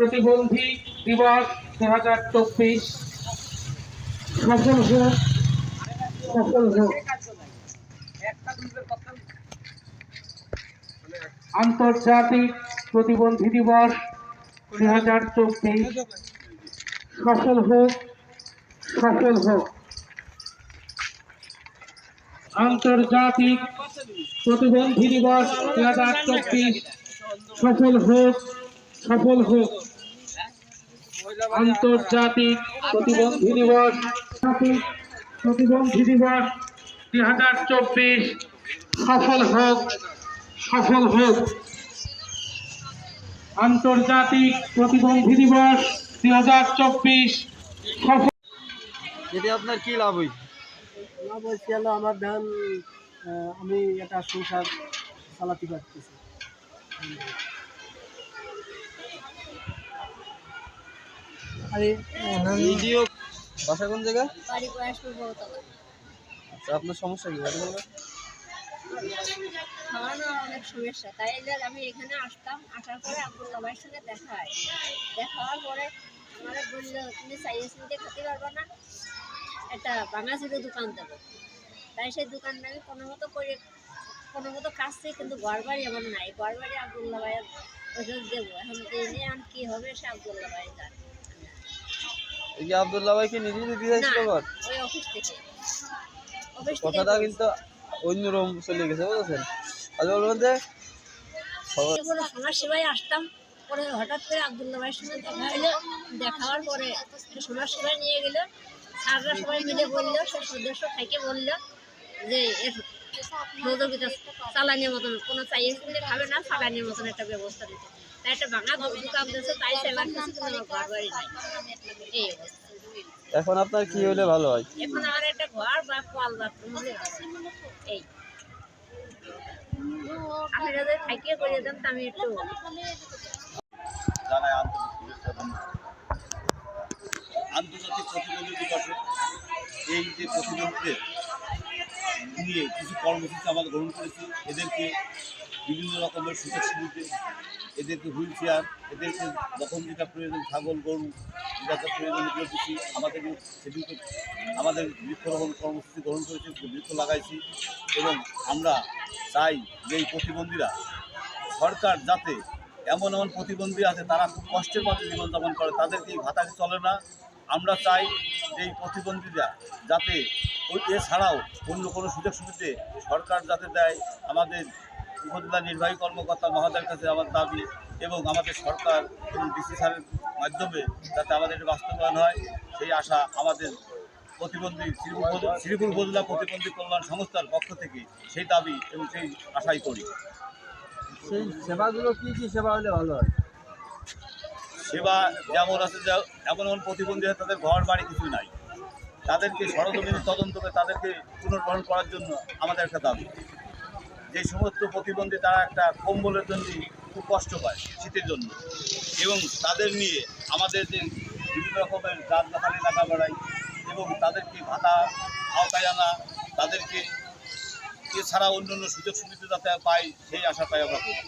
প্রতিবন্ধী দিবস দু হাজার চব্বিশ। আন্তর্জাতিক প্রতিবন্ধী দিবস দুই হাজার চব্বিশ। সফল হোক সফল হোক আন্তর্জাতিক প্রতিবন্ধী দিবস দুই হাজার চব্বিশ। সফল হোক সফল হোক আন্তর্জাতিক প্রতিবন্ধী দিবস। প্রতিবন্ধী দিবস দুই হাজার চব্বিশ। সফল হোক সফল হোক। আন্তর্জাতিক প্রতিবন্ধী দিবস দুই হাজার চব্বিশ। সফল এতে আপনার কি লাভ হই? না বলছি হলো আমার ধান আমি এটা সংসার চালাতে পারতেছি। ভিডিও বাসা কোন জায়গা? আচ্ছা আপনার সমস্যা কি? বাড়ি অনেক সমস্যা। তাই আমি এখানে আসতাম আসার পরে আব্দুল্লাহ ভাইয়ের সঙ্গে দেখা হয়। দেখা হওয়ার পরে আমারে বলল তুমি চাইয়ে চিনতে খেতে পারবে না। একটা বাঙাচিরও দোকান দেবো। তাই সেই দোকানটা আমি কোনো মতো করে কোনো মতো কাজছে কিন্তু ঘর বাড়ি আমার নাই ঘর বাড়ি আব্দুল্লাহ ভাইয়ের ওষুধ দেবো। এখন এনে আন কী হবে সে আব্দুল্লাহ ভাই জানে। এই যে আব্দুল্লাহ ভাই কি নিজে দিতে চাইছিল ঘর কথাটা কিন্তু অন্যরকম চলে গেছে বুঝেছেন? আজ বলবেন যে সমাজ সেবায় আসতাম পরে হঠাৎ করে আবদুল্লাহ ভাইয়ের সঙ্গে দেখা হলো। দেখা হওয়ার পরে সমাজ সেবায় নিয়ে গেল। স্যাররা সবাই মিলে বলল সে সদস্য থেকে বলল যে এর সহযোগিতা চালানির মতন কোনো চাইয়ে খাবে না চালানির মতন একটা ব্যবস্থা দিতে একটা ভাঙা দোকান দিয়েছে তাই সেবার কিছু কিন্তু আমার ঘর বাড়ি নাই। এই অবস্থা। এখন আপনার কি হলে ভালো হয়? এখন আমার একটা ঘর বা কল বাথরুম হলে এই। আমি যদি থাকিয়ে করে দেন তা আমি একটু। আন্তর্জাতিক প্রতিবন্ধী দিবসে এই যে প্রতিবন্ধীদের নিয়ে কিছু কর্মসূচি আমরা গ্রহণ করেছি। এদেরকে বিভিন্ন রকমের সুযোগ সুবিধে এদেরকে হুইল চেয়ার, এদেরকে যখন যেটা প্রয়োজন, ছাগল, গরু, যেটা প্রয়োজন দিচ্ছি। আমাদের সেদিকে আমাদের বৃক্ষরোপণ কর্মসূচি গ্রহণ করেছি, বৃক্ষ লাগাইছি এবং আমরা চাই যে এই প্রতিবন্ধীরা সরকার যাতে এমন এমন প্রতিবন্ধী আছে, তারা খুব কষ্টের মধ্যে জীবনযাপন করে, তাদেরকে এই ভাতা চলে না। আমরা চাই যে এই প্রতিবন্ধীরা যাতে ওই এছাড়াও অন্য কোনো সুযোগ সুবিধে সরকার যাতে দেয়, আমাদের উপজেলা নির্বাহী কর্মকর্তা মহোদয়ের কাছে আমার দাবি এবং আমাদের সরকার এবং ডিসি স্যারের মাধ্যমে যাতে আমাদের বাস্তবায়ন হয় সেই আশা আমাদের প্রতিবন্ধী শ্রীপুর উপজেলা- প্রতিবন্ধী কল্যাণ সংস্থার পক্ষ থেকে সেই দাবি এবং সেই আশাই করি। সেই সেবাগুলো কি কি সেবা হলে ভালো হয়? সেবা যেমন আছে যে এমন এমন প্রতিবন্ধী তাদের ঘর বাড়ি কিছু নাই। তাদেরকে সরজমিনে তদন্ত করে তাদেরকে পুনর্গ্রহণ করার জন্য আমাদের একটা দাবি। যে সমস্ত প্রতিবন্ধী তারা একটা কম্বলের জন্য খুব কষ্ট পায় শীতের জন্য। এবং তাদের নিয়ে আমাদের যে বিভিন্ন রকমের গাছ গাছালি লাগা বেড়াই এবং তাদেরকে ভাতা আওতায় আনা, তাদেরকে এছাড়া অন্য অন্য সুযোগ সুবিধা যাতে পাই সেই আশাটাই আমরা করি।